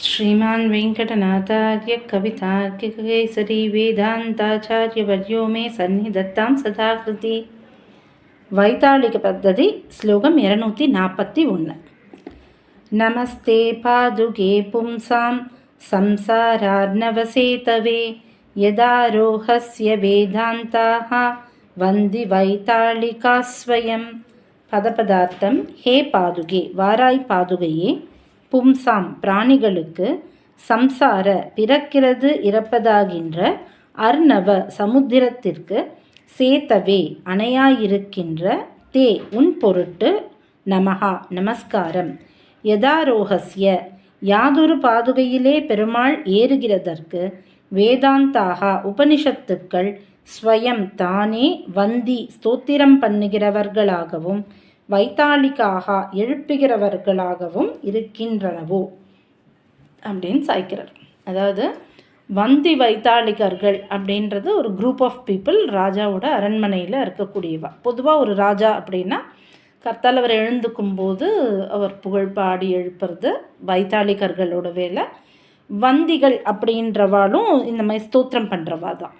श्रीमान् वेङ्कटनाथार्य कवितार्किककेसरी वेदान्ताचार्यवर्यो मे सन्निधत्तां सदा कृति வைத்தாளிக பத்ததி ஸ்லோகம் இரநூத்தி நாற்பத்தி ஒன்று நமஸ்தே பாதுகே பும்சாம் संसारार्णवसेतवे यदारोहस्य वेदान्ताः वन्दि வைத்தாளிகா ஸ்வயம் பதபதார்த்தம் ஹே பாதுகே வாராய் பாதுகையே பும்சாம் பிராணிகளுக்கு சம்சார பிறக்கிறது இறப்பதாகின்ற அர்ணவ சமுத்திரத்திற்கு சேத்தவே அணையாயிருக்கின்ற தே உன் பொருட்டு நமஹா நமஸ்காரம். யதாரோகசிய யாதொரு பாதுகையிலே பெருமாள் ஏறுகிறதற்கு வேதாந்தாக உபனிஷத்துக்கள் ஸ்வயம் தானே வந்தி ஸ்தோத்திரம் பண்ணுகிறவர்களாகவும் வைத்தாளிக்காக எழுப்புகிறவர்களாகவும் இருக்கின்றனவோ? அப்படின்னு சாய்க்கிறார். அதாவது வந்தி வைத்தாளிகர்கள் அப்படின்றது ஒரு குரூப் ஆஃப் பீப்புள் ராஜாவோட அரண்மனையில் இருக்கக்கூடியவா. பொதுவாக ஒரு ராஜா அப்படின்னா கர்த்தால் அவர் எழுந்துக்கும் போது அவர் புகழ் பாடி எழுப்புறது வைத்தாளிகர்களோட வேலை. வந்திகள் அப்படின்றவாலும் இந்த மாதிரி ஸ்தோத்திரம் பண்ணுறவா தான்.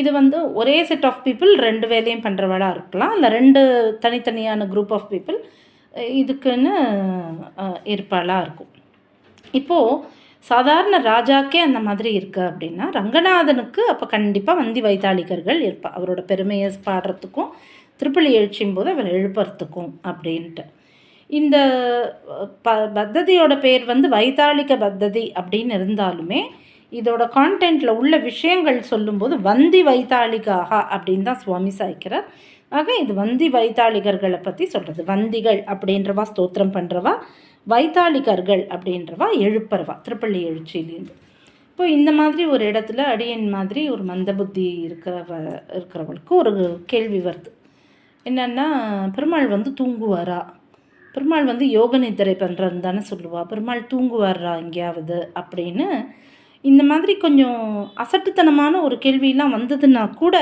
இது வந்து ஒரே செட் ஆஃப் பீப்புள் ரெண்டு வேலையும் பண்ணுறவளாக இருக்கலாம். இல்லை ரெண்டு தனித்தனியான குரூப் ஆஃப் பீப்புள் இதுக்குன்னு இருப்பாளாக இருக்கும். இப்போது சாதாரண ராஜாக்கே அந்த மாதிரி இருக்குது அப்படின்னா ரங்கநாதனுக்கு அப்போ கண்டிப்பாக வந்தி வைத்தாளிகர்கள் இருப்பா. அவரோட பெருமையை பாடுறதுக்கும் திருப்பள்ளி எழுச்சியும் போது அவர் எழுப்புறதுக்கும் அப்படின்ட்டு. இந்த ப பத்ததியோட பேர் வந்து வைத்தாளிக பத்ததி அப்படின்னு இருந்தாலுமே இதோட கான்டென்ட்டில் உள்ள விஷயங்கள் சொல்லும்போது வந்தி வைத்தாளிகாக அப்படின்னு தான் சுவாமி சாய்க்கிறார். ஆக இது வந்தி வைத்தாளிகர்களை பற்றி சொல்கிறது வந்திகள் அப்படின்றவா ஸ்தோத்திரம் பண்ணுறவா வைத்தாளிகர்கள் அப்படின்றவா எழுப்புறவா திருப்பள்ளி எழுச்சியிலேருந்து. இப்போ இந்த மாதிரி ஒரு இடத்துல அடியன் மாதிரி ஒரு மந்த புத்தி இருக்கிறவ இருக்கிறவளுக்கு ஒரு கேள்வி வருது. என்னென்னா பெருமாள் வந்து தூங்குவாரா? பெருமாள் வந்து யோக நித்திரை பண்ணுறதுன்னு தானே சொல்லுவாள் பெருமாள் தூங்குவாரா எங்கேயாவது? அப்படின்னு இந்த மாதிரி கொஞ்சம் அசட்டுத்தனமான ஒரு கேள்வியெலாம் வந்ததுன்னா கூட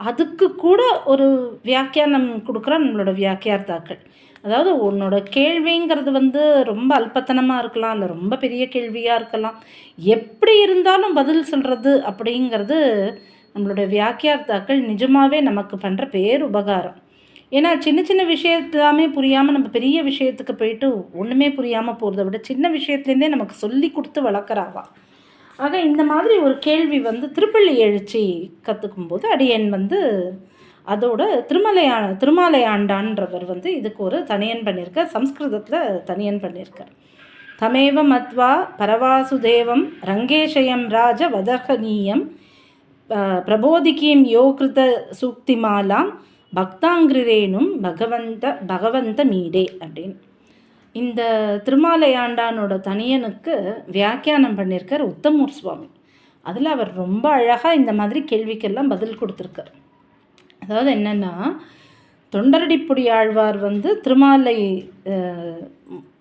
அதுக்கு கூட ஒரு வியாக்கியானம் கொடுக்குறா நம்மளோட வியாக்கியார்த்தாக்கள். அதாவது உன்னோட கேள்விங்கிறது வந்து ரொம்ப அல்பத்தனமாக இருக்கலாம் இல்லை ரொம்ப பெரிய கேள்வியாக இருக்கலாம். எப்படி இருந்தாலும் பதில் சொல்கிறது அப்படிங்கிறது நம்மளோட வியாக்கியார்த்தாக்கள் நிஜமாகவே நமக்கு பண்ணுற பேர் உபகாரம் ஏன்னா சின்ன சின்ன விஷயத்தெல்லாமே புரியாமல் நம்ம பெரிய விஷயத்துக்கு போயிட்டு ஒன்றுமே புரியாமல் போகிறத விட சின்ன விஷயத்துலேருந்தே நமக்கு சொல்லி கொடுத்து வளர்க்குறாவா? ஆக இந்த மாதிரி ஒரு கேள்வி வந்து திருப்பள்ளி எழுச்சி கற்றுக்கும் போது அடியன் வந்து அதோட திருமலையா திருமாலையாண்டான்றவர் வந்து இதுக்கு ஒரு தனியன் பண்ணியிருக்கார் சம்ஸ்கிருதத்தில் தனியன் பண்ணியிருக்கார். தமேவ மத்வா பரவாசுதேவம் ரங்கேஷயம் ராஜ வதகனீயம் பிரபோதிகீம் யோகிருத சூக்திமாலாம் பக்தாங்கிரேனும் பகவந்த பகவந்த மீடே அப்படின்னு. இந்த திருமாலையாண்டானோட தனியனுக்கு வியாக்கியானம் பண்ணியிருக்கார் உத்தமூர் சுவாமி. அதில் அவர் ரொம்ப அழகாக இந்த மாதிரி கேள்விக்கெல்லாம் பதில் கொடுத்துருக்கார். அதாவது என்னென்னா தொண்டரடிப்புடி ஆழ்வார் வந்து திருமாலை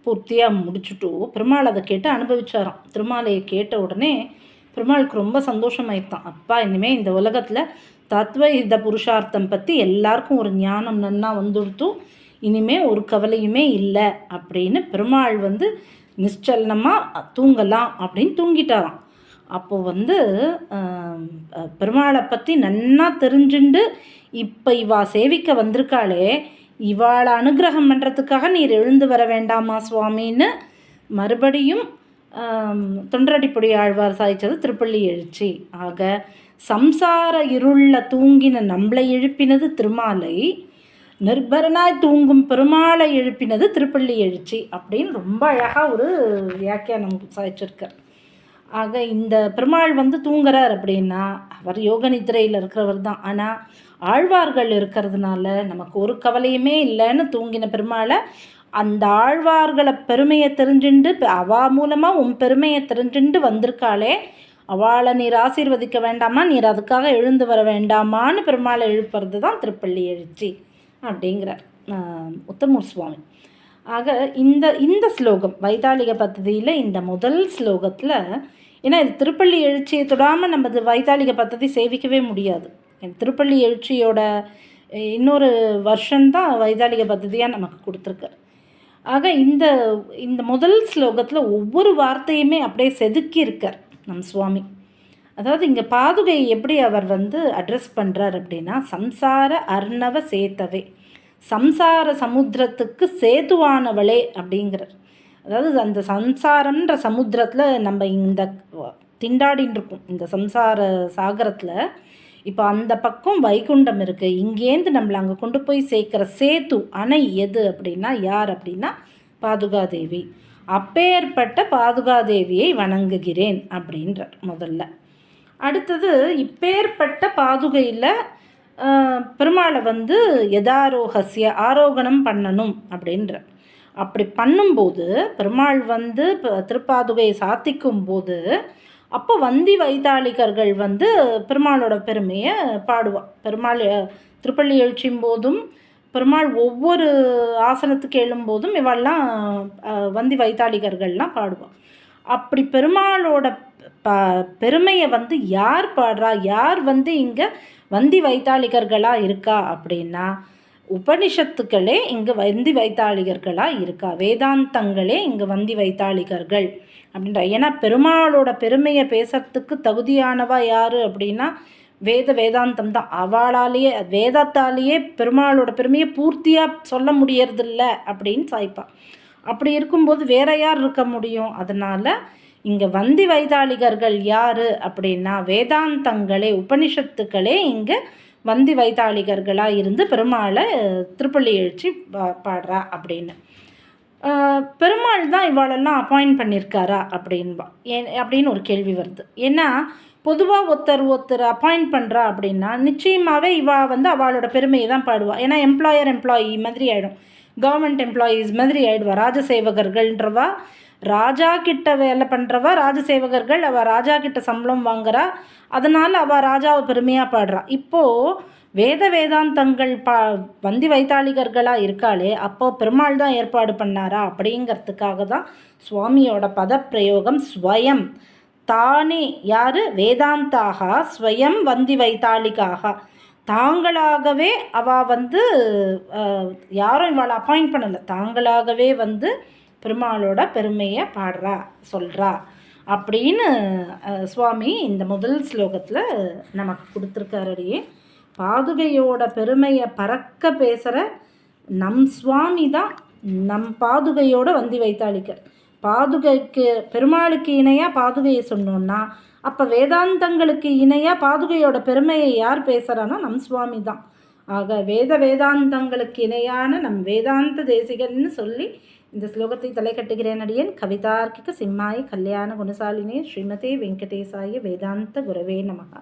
பூர்த்தியாக முடிச்சுட்டு பெருமாள் அதை கேட்டு அனுபவிச்சாராம். திருமாலையை கேட்ட உடனே பெருமாளுக்கு ரொம்ப சந்தோஷமாயிருத்தான் அப்பா இனிமேல் இந்த உலகத்தில் தத்துவ இந்த புருஷார்த்தம் பற்றி எல்லாருக்கும் ஒரு ஞானம் நன்னா வந்துடுத்தும் இனிமேல் ஒரு கவலையுமே இல்லை அப்படின்னு பெருமாள் வந்து நிச்சலனமாக தூங்கலாம் அப்படின்னு தூங்கிட்டாராம். அப்போது வந்து பெருமாளை பற்றி நன்னா தெரிஞ்சுண்டு இப்போ இவா சேவிக்க வந்திருக்காளே இவாளை அனுகிரகம் பண்ணுறதுக்காக நீர் எழுந்து வர வேண்டாமா சுவாமின்னு மறுபடியும் தொண்டரடிப்பொடி ஆழ்வார் சாய்ச்சது திருப்பள்ளி எழுச்சி. ஆக சம்சார இருள தூங்கின நம்மளை எழுப்பினது திருமாலை நிர்பரனாய் தூங்கும் பெருமாளை எழுப்பினது திருப்பள்ளி எழுச்சி அப்படின்னு ரொம்ப அழகாக ஒரு வியாக்கியானம் சாய்ச்சிருக்கார் ஆக இந்த பெருமாள் வந்து தூங்குறார் அப்படின்னா அவர் யோக நித்திரையில் இருக்கிறவர் தான். ஆனால் ஆழ்வார்கள் இருக்கிறதுனால நமக்கு ஒரு கவலையுமே இல்லைன்னு தூங்கின பெருமாளை அந்த ஆழ்வார்களை பெருமையை தெரிஞ்சுண்டு அவா மூலமாக உன் பெருமையை தெரிஞ்சுண்டு வந்திருக்காளே. அவளை நீர் ஆசீர்வதிக்க வேண்டாமா? நீர் அதுக்காக எழுந்து வர வேண்டாமான்னு பெருமாளை எழுப்புறது தான் திருப்பள்ளி எழுச்சி. அப்படிங்கிறார். உத்தமூர் சுவாமி. ஆக இந்த இந்த ஸ்லோகம் வைதாலிக பத்ததியில் இந்த முதல் ஸ்லோகத்தில் ஏன்னா இது திருப்பள்ளி எழுச்சியை தொடாமல் நம்ம வைதாலிக பத்ததி சேவிக்கவே முடியாது. திருப்பள்ளி எழுச்சியோட இன்னொரு வருஷம் தான் வைதாலிக பத்ததியாக நமக்கு கொடுத்துருக்கார். ஆக இந்த இந்த முதல் ஸ்லோகத்தில் ஒவ்வொரு வார்த்தையுமே அப்படியே செதுக்கியிருக்கார் நம் சுவாமி. அதாவது இங்கே பாதுகையை எப்படி அவர் வந்து அட்ரஸ் பண்ணுறார் அப்படின்னா சம்சார அர்ணவ சேத்தவே. சம்சார சமுத்திரத்துக்கு சேதுவானவளே அப்படிங்கிறார். அதாவது அந்த சம்சாரன்ற சமுத்திரத்தில் நம்ம இந்த திண்டாடின்னுருக்கோம் இந்த சம்சார சாகரத்தில் இப்போ அந்த பக்கம் வைகுண்டம் இருக்குது இங்கேருந்து நம்மளை அங்கே கொண்டு போய் சேர்க்குற சேத்து அணை எது அப்படின்னா யார் அப்படின்னா பாதுகாதேவி. அப்பேற்பட்ட பாதுகாதேவியை வணங்குகிறேன் அப்படின்றார் முதல்ல. அடுத்தது இப்பேற்பட்ட பாதுகையில் பெருமாளை வந்து யதாரோகசிய ஆரோகணம் பண்ணணும் அப்படின்ற. அப்படி பண்ணும்போது பெருமாள் வந்து திருப்பாதுகையை சாத்திக்கும் போது அப்போ வந்தி வைத்தாளிகர்கள் வந்து பெருமாளோட பெருமையை பாடுவாள் பெருமாள் திருப்பள்ளி எழுச்சியும் போதும் பெருமாள் ஒவ்வொரு ஆசனத்துக்கு எழும்போதும் இவெல்லாம் வந்தி வைத்தாளிகர்கள்லாம் பாடுவாள் அப்படி பெருமாளோட ப பெருமையை வந்து யார் பாடுறா? யார் வந்து இங்கே வந்தி வைத்தாளிகர்களாக இருக்கா அப்படின்னா உபனிஷத்துக்களே இங்கே வந்தி வைத்தாளிகர்களாக இருக்கா? வேதாந்தங்களே இங்கே வந்தி வைத்தாளிகர்கள் அப்படின்ற. ஏன்னா பெருமாளோட பெருமையை பேசுறதுக்கு தகுதியானவா யார் அப்படின்னா வேத வேதாந்தம் தான். அவளாலேயே வேதத்தாலேயே பெருமாளோட பெருமையை பூர்த்தியாக சொல்ல முடியறதில்ல அப்படின்னு சாய்ப்பா. அப்படி இருக்கும்போது வேற யார் இருக்க முடியும்? அதனால் இங்கே வந்தி வைதாளிகர்கள் யார் அப்படின்னா வேதாந்தங்களே உபனிஷத்துக்களே இங்கே வந்தி வைதாளிகர்களாக இருந்து பெருமாளை திருப்பள்ளி எழுச்சி பாடுறா அப்படின்னு. பெருமாள் தான் இவாளெல்லாம் அப்பாயிண்ட் பண்ணியிருக்காரா அப்படின்பா. ஏன் அப்படின்னு ஒரு கேள்வி வருது. ஏன்னா பொதுவாக ஒருத்தர் ஒருத்தர் அப்பாயிண்ட் பண்ணுறா அப்படின்னா நிச்சயமாகவே இவா வந்து அவளோட பெருமையை தான் பாடுவாள் ஏன்னா எம்ப்ளாயர் எம்ப்ளாயி மாதிரி ஆகிடும் கவர்மெண்ட் எம்ப்ளாயீஸ் மாதிரி ஆகிடுவா ராஜசேவகர்கள்ன்றவா ராஜா கிட்ட வேலை பண்ணுறவா ராஜசேவகர்கள் அவள் ராஜா கிட்ட சம்பளம் வாங்குறா. அதனால் அவள் ராஜாவை பெருமையாக பாடுறா. இப்போது வேத வேதாந்தங்கள் பா வந்தி வைத்தாளிகர்களாக இருக்காளே அப்போ பெருமாள் தான் ஏற்பாடு பண்ணாரா? அப்படிங்கிறதுக்காக தான் சுவாமியோட பதப்பிரயோகம் ஸ்வயம். தானே யார்? வேதாந்தாக ஸ்வயம் வந்தி வைத்தாளிக்காக தாங்களாகவே அவள் வந்து யாரும் இவளை அப்பாயிண்ட் பண்ணலை. தாங்களாகவே வந்து பெருமாளோட பெருமையை பாடுறா சொல்கிறா அப்படின்னு சுவாமி இந்த முதல் ஸ்லோகத்தில் நமக்கு கொடுத்துருக்காரடியே. பாதுகையோட பெருமையை பறக்க பேசுகிற நம் சுவாமி தான் நம் பாதுகையோட வந்தி வைத்தாளிக்க பாதுகைக்கு பெருமாளுக்கு இணையாக பாதுகையை சொன்னோன்னா அப்போ வேதாந்தங்களுக்கு இணையாக பாதுகையோட பெருமையை யார் பேசுகிறான்னா நம் சுவாமி தான். ஆக வேத வேதாந்தங்களுக்கு இணையான நம் வேதாந்த தேசிகன்னு சொல்லி இந்த ஸ்லோகத்தை தலை கட்டுகிறேன் அடியன். கவிதார்க்கிக சிம்மாய் கல்யாண குணசாலினே ஸ்ரீமதே வெங்கடேசாய வேதாந்த குரவே நமகா.